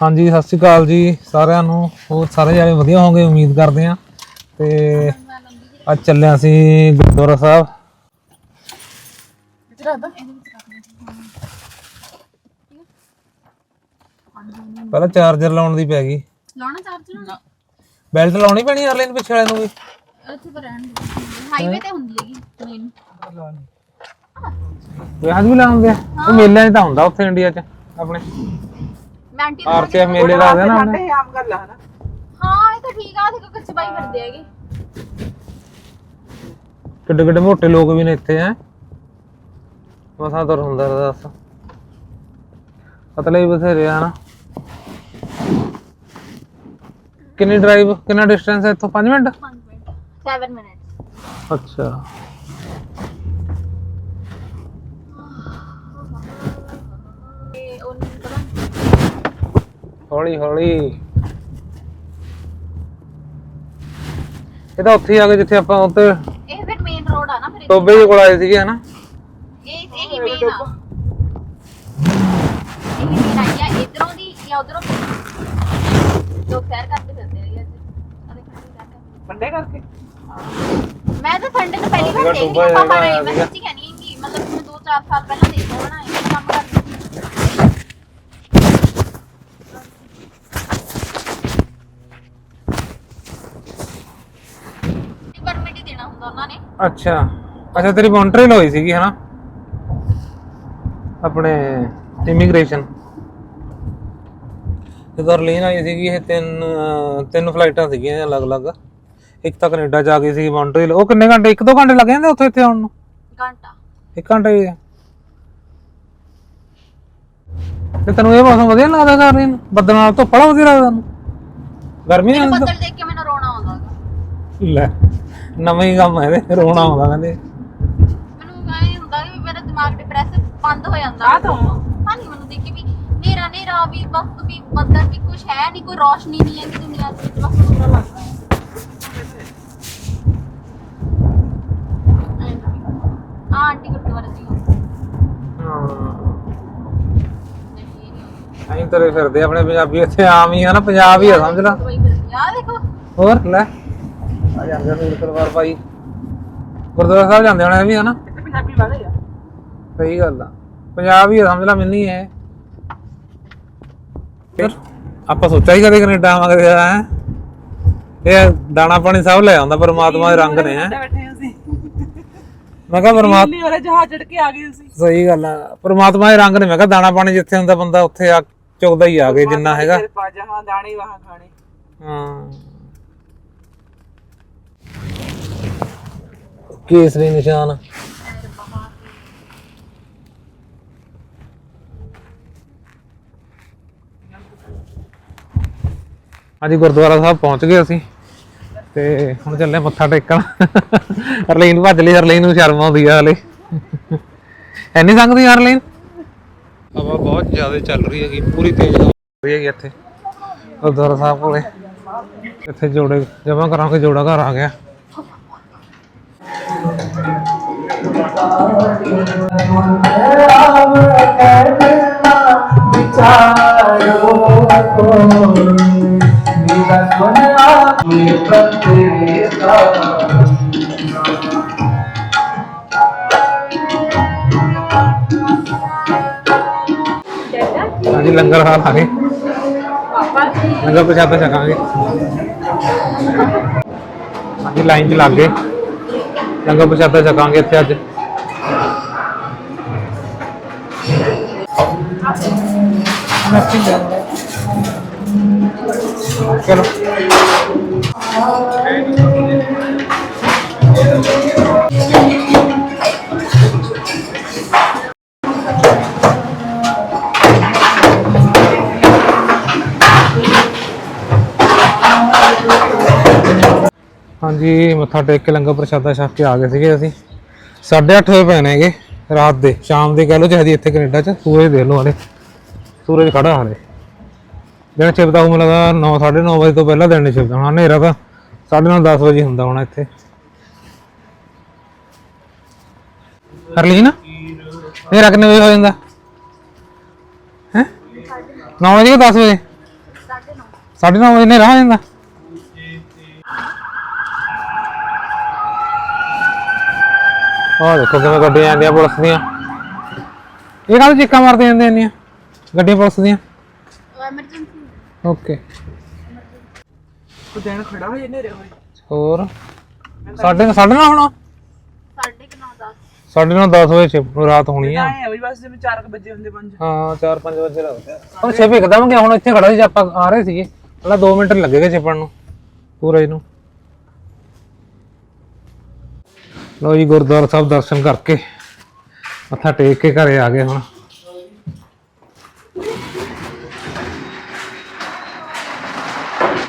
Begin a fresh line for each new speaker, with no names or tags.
ਹਾਂਜੀ ਸਤਿ ਸ਼੍ਰੀ ਅਕਾਲ ਜੀ ਸਾਰਿਆਂ ਨੂੰ। ਹੋਰ ਸਾਰੇ ਜਾਣੇ ਵਧੀਆ ਹੋਵੋਗੇ ਉਮੀਦ ਕਰਦੇ ਹਾਂ। ਤੇ ਅੱਜ ਚੱਲੇ ਅਸੀਂ ਗੁਰਦੁਆਰਾ ਸਾਹਿਬ। ਪਹਿਲਾਂ ਚਾਰਜਰ ਲਾਉਣ ਦੀ ਪੈ ਗਈ।
ਲਾਉਣਾ ਚਾਰਜ ਲਾਉਣਾ
ਬੈਲਟ ਲਾਉਣੀ ਪੈਣੀ ਅਰਲੇ ਪਿੱਛੇ ਵਾਲੇ ਨੂੰ ਵੀ?
ਉੱਥੇ ਪਰ ਰਹਿਣ ਹਾਈਵੇ ਤੇ ਹੁੰਦੀ ਹੈਗੀ ਮੇਨ
ਵਿਆਹ ਵੀ ਲਾਉਂਦੇ ਆ। ਉਹ ਮੇਲਿਆਂ 'ਚ ਤਾਂ ਹੁੰਦਾ ਉੱਥੇ ਇੰਡੀਆ 'ਚ ਆਪਣੇ।
ਆਂਟੀ ਨੂੰ
ਆਰਚੇ ਮੇਲੇ ਲੱਗਦੇ ਨਾ ਆਪਣੇ
ਹਾਂ ਇਹ ਤਾਂ ਠੀਕ ਆ ਦੇਖੋ ਕੱਚੇ ਬਾਈ ਫਿਰਦੇ ਹੈਗੇ
ਕਿੱਡੇ ਕਿੱਡੇ ਮੋਟੇ ਲੋਕ ਵੀ ਨੇ ਇੱਥੇ ਹੈ? ਮਸਾਂ ਤੁਰ ਹੁੰਦਾ ਦੱਸ। ਪਤਲੇ ਵੀ ਬਥੇਰੇ ਆ ਨਾ ਕਿੰਨੀ ਡਰਾਈਵ ਕਿੰਨਾ ਡਿਸਟੈਂਸ ਹੈ ਇੱਥੋਂ? 5 ਮਿੰਟ?
5 ਮਿੰਟ। 7 ਮਿੰਟ
ਅੱਛਾ। ਹੌਲੀ ਹੌਲੀ। ਇਹ ਤਾਂ ਉੱਥੇ ਆ ਗਏ ਜਿੱਥੇ ਆਪਾਂ ਉੱਤੇ
ਇਹ ਫਿਰ ਮੇਨ ਰੋਡ ਆ ਨਾ ਫਿਰ
ਟੋਬੇ ਦੇ ਕੋਲ ਆਏ ਸੀਗੇ ਹਨਾ?
ਇਹ ਇਹ ਹੀ ਮੇਨ ਆ। ਇਹ ਮੇਨ ਆ ਜਾਂ ਇਧਰੋਂ ਦੀ ਜਾਂ ਉਧਰੋਂ ਲੋਕ ਸੈਰ ਕਰਦੇ ਫਿਰਦੇ ਹੈਗੇ ਅੱਜ ਆ ਦੇਖੋ ਕੀ ਕਰਦੇ
ਮੰਡੇ ਕਰਕੇ?
ਮੈਂ ਤਾਂ ਸੰਡੇ ਨੂੰ ਪਹਿਲੀ ਵਾਰ ਦੇਖ ਰਹੀ ਹਾਂ
ਜਿਹਾ
ਆਈ ਮੈਂ। ਸੱਚੀ ਕਹਿੰਦੀ ਮਤਲਬ ਮੈਂ 2-4 ਸਾਲ ਪਹਿਲਾਂ ਦੇਖਿਆ ਬਣਾਇਆ ਕੰਮ ਕਰਦੀ ਪਰਮਿਟ ਹੀ ਦੇਣਾ ਹੁੰਦਾ ਉਹਨਾਂ ਨੇ
ਅੱਛਾ। ਅੱਛਾ ਤੇਰੀ ਬਾਉਂਡਰੀ ਲੋਈ ਸੀਗੀ ਹਨਾ? ਆਪਣੇ ਇਮੀਗ੍ਰੇਸ਼ਨ ਤੇ ਬਰਲਿਨ ਆਈ ਸੀਗੀ ਇਹ ਤਿੰਨ ਤਿੰਨ ਫਲਾਈਟਾਂ ਸੀਗੀਆਂ ਅਲੱਗ-ਅਲੱਗ। ਇੱਕ ਤਾਂ ਕੈਨੇਡਾ ਜਾ ਗਈ ਸੀ ਬਾਉਂਡਰੀ ਉਹ ਕਿੰਨੇ ਘੰਟੇ ਇੱਕ ਦੋ ਘੰਟੇ ਲੱਗ ਜਾਂਦੇ ਉੱਥੇ ਇੱਥੇ ਆਉਣ ਨੂੰ?
ਘੰਟਾ।
ਇੱਕ ਘੰਟੇ ਹੀ ਆ। ਤੇ ਤੈਨੂੰ ਇਹ ਮੌਸਮ ਵਧੀਆ ਨੀ ਲੱਗਦਾ ਕਰ ਰਹੀ ਬੱਦਲ ਨਾਲ ਧੁੱਪ ਵਾਲਾ ਵਧੀਆ ਲੱਗਦਾ ਤੈਨੂੰ? ਗਰਮੀ
ਮੈਨੂੰ
ਨਾਲ
ਬੱਦਲ ਦੇਖ ਕੇ ਮੈਨੂੰ ਰੋਣਾ ਆਉਂਦਾ ਹੈਗਾ।
ਲੈ। ਨਵਾਂ ਹੀ ਕੰਮ ਹੈ ਇਹਦੇ ਰੋਣਾ ਆਉਂਦਾ ਕਹਿੰਦੇ।
ਮੈਨੂੰ ਐ ਹੁੰਦਾ ਕਿ ਮੇਰਾ ਦਿਮਾਗ ਡਿਪਰੈਸ ਬੰਦ ਹੋ ਜਾਂਦਾ।
ਆ ਤਾਂ
ਹਾਂ ਨਹੀਂ ਮੈਨੂੰ ਦੇਖ ਵੀ ਨੇਰਾ ਨੇਰਾ ਵੀ ਬਸ ਵੀ ਬੱਦਲ ਵੀ ਕੁਝ ਹੈ ਨਹੀਂ ਕੋਈ ਰੋਸ਼ਨੀ ਨਹੀਂ ਹੈ ਦੁਨੀਆ ਦੇ ਵਿੱਚ ਬਸ ਬੁਰਾ ਲੱਗਦਾ ਹੈ ਆ ਆਂਟੀ ਗੁਰਦੁਆਰੇ ਸੀ
ਅਸੀਂ ਤੇਰੇ ਫਿਰਦੇ ਆ ਆਪਣੇ ਪੰਜਾਬੀ ਇੱਥੇ ਆਮ ਹੀ ਆ ਨਾ ਪੰਜਾਬ ਹੀ ਆ ਸਮਝ ਲਾ।
ਆ ਦੇਖੋ।
ਹੋਰ ਲੈ। ਆ ਜਾਂਦੇ ਨੇ ਗੁਰਦੁਆਰਾ ਭਾਈ ਗੁਰਦੁਆਰਾ ਸਾਹਿਬ ਜਾਂਦੇ ਹੋਣੇ ਇਹ ਵੀ ਹਨਾ?
ਇੱਥੇ ਪੰਜਾਬੀ ਵਾਲੇ ਆ।
ਸਹੀ ਗੱਲ ਆ। ਪੰਜਾਬ ਹੀ ਆ ਸਮਝ ਲਾ ਮਿਲਣੀ ਹੈ ਫਿਰ ਆਪਾਂ ਸੋਚਿਆ ਹੀ ਕਦੇ ਕੈਨੇਡਾ ਆਵਾਂਗੇ ਹੈ? ਇਹ ਦਾਣਾ ਪਾਣੀ ਸਭ ਲੈ ਆਉਂਦਾ ਪਰਮਾਤਮਾ ਦੇ ਰੰਗ ਨੇ ਹੈ?
ਬੈਠੇ ਅਸੀਂ।
ਮੈਂ ਕਿਹਾ ਪਰਮਾਤਮਾ
ਦਿੱਲੀ ਵਾਲੇ ਜਹਾਜ਼ ਚੜ ਕੇ ਆ ਗਏ ਅਸੀਂ।
ਸਹੀ ਗੱਲ ਆ। ਪਰਮਾਤਮਾ ਦੇ ਰੰਗ ਨੇ ਮੈਂ ਕਿਹਾ ਦਾਣਾ ਪਾਣੀ ਜਿੱਥੇ ਹੁੰਦਾ ਬੰਦਾ ਉੱਥੇ ਆ ਚੁਗਦਾ ਹੀ ਆ ਗਏ ਜਿੰਨਾ ਹੈਗਾ।
ਪਾ ਜਹਾਂ ਦਾਣੇ ਵਾਹਾਂ ਖਾਣੇ।
ਹਾਂ। ਕੇਸਰੀ ਨਿਸ਼ਾਨ। ਹਾਂਜੀ, ਗੁਰਦੁਆਰਾ ਸਾਹਿਬ ਪਹੁੰਚ ਗਏ ਅਸੀਂ। ਤੇ ਹੁਣ ਚੱਲੇ ਮੱਥਾ ਟੇਕਣ। ਹਰਲੀਨ ਭੱਜ ਲਈ, ਹਰਲੀਨ ਨੂੰ ਸ਼ਰਮ ਆਉਂਦੀ ਆ ਹਲੇ। ਐਨੀ ਸੰਗਦੀ ਆ ਹਰਲੀਨ? ਹਵਾ ਬਹੁਤ ਜ਼ਿਆਦਾ ਚੱਲ ਰਹੀ ਹੈਗੀ, ਪੂਰੀ ਤੇਜ਼ ਹਵਾ ਚੱਲ ਰਹੀ ਹੈਗੀ ਇੱਥੇ। ਗੁਰਦੁਆਰਾ ਸਾਹਿਬ ਕੋਲੇ। ਇੱਥੇ ਜੋੜੇ ਜਮਾ ਕਰਾਂਗੇ, ਜੋੜਾ ਘਰ ਆ ਗਿਆ। ਹਾਂਜੀ, ਲੰਗਰ ਹਾਲ ਆ ਗਏ। ਲੰਗਰ ਪ੍ਰਸ਼ਾਦਾ ਛਕਾਂਗੇ। ਹਾਂਜੀ, ਲਾਈਨ 'ਚ ਲੱਗ ਗਏ। ਲੰਗਰ ਪ੍ਰਸ਼ਾਦਾ ਛਕਾਂਗੇ ਇੱਥੇ ਅੱਜ। ਚਲੋ ਹਾਂਜੀ ਮੱਥਾ ਟੇਕ ਕੇ ਲੰਗਰ ਪ੍ਰਸ਼ਾਦਾ ਛਕ ਕੇ ਆ ਗਏ ਸੀਗੇ ਅਸੀਂ 8:30 ਹੋਏ ਪਏ ਨੇਗੇ ਰਾਤ ਦੇ, ਸ਼ਾਮ ਦੇ ਕਹਿ ਲਓ ਚਾਹਦੀ ਇੱਥੇ ਕੈਨੇਡਾ ਚ, ਸੂਰਜ ਦੇਖ ਲਓ ਹਲੇ। ਸੂਰਜ ਖੜਾ ਹਲੇ। ਦਿਨ ਛਿਪਦਾ ਉਹ ਲਗਾ 9 9:30 ਵਜੇ ਤੋਂ ਪਹਿਲਾਂ ਦਿਨ ਨਹੀਂ ਛਿਪਦਾ ਹੋਣਾ, ਹਨੇਰਾ ਤਾਂ 9:30 10 ਵਜੇ ਹੁੰਦਾ ਹੋਣਾ ਇੱਥੇ। ਹਰਲੀਨ ਹਨੇਰਾ ਕਿੰਨੇ ਵਜੇ ਹੋ ਜਾਂਦਾ? ਹੈ? 9 ਵਜੇ ਕਿ 10 ਵਜੇ? ਸਾਢੇ ਨੌ ਵਜੇ ਹਨੇਰਾ ਹੋ ਜਾਂਦਾ? ਆਹ ਦੇਖੋ ਕਿਵੇਂ ਗੱਡੀਆਂ ਆਉਂਦੀਆਂ ਪੁਲਿਸ ਦੀਆਂ। ਇਹ ਕਾਹਦੇ ਚੀਕਾਂ ਮਾਰਦੇ ਜਾਂਦੇ ਇੰਨੀਆਂ? ਗੱਡੀਆਂ ਪੁਲਿਸ ਦੀਆਂ।
Emergency
okay.
ਉਹ ਦਿਨ ਖੜਾ ਹੋ ਜੇ ਨੇਰੇ ਹੋਏ।
ਹੋਰ? ਸਾਢੇ ਨਾਲ ਹੋਣਾ
ਸਾਢੇ ਕੁ ਨੌ ਦਸ
ਸਾਢੇ ਨਾਲ 10 ਵਜੇ ਸ਼ਿਫਟ ਰਾਤ ਹੋਣੀ ਆ।
ਆਏ ਆ ਵੀ ਬਸ ਜਿਵੇਂ 4 ਵਜੇ ਹੁੰਦੇ ਪੰਜ।
ਹਾਂ 4-5 ਵਜੇ ਲੱਗਦੇ ਹੁਣ ਛੇ ਇੱਕਦਮ ਗਿਆ ਹੁਣ ਇੱਥੇ ਖੜਾ ਸੀ ਜੇ ਆਪਾਂ ਆ ਰਹੇ ਸੀਗੇ। ਪਹਿਲਾਂ 2 ਮਿੰਟ ਲੱਗੇਗਾ ਛਿਪਣ ਨੂੰ। ਪੂਰਾ ਇਹਨੂੰ। ਲੋ ਜੀ ਗੁਰਦੁਆਰਾ ਸਾਹਿਬ ਦਰਸ਼ਨ ਕਰਕੇ ਮੱਥਾ ਟੇਕ ਕੇ ਘਰੇ ਆ ਗਏ ਹੁਣ।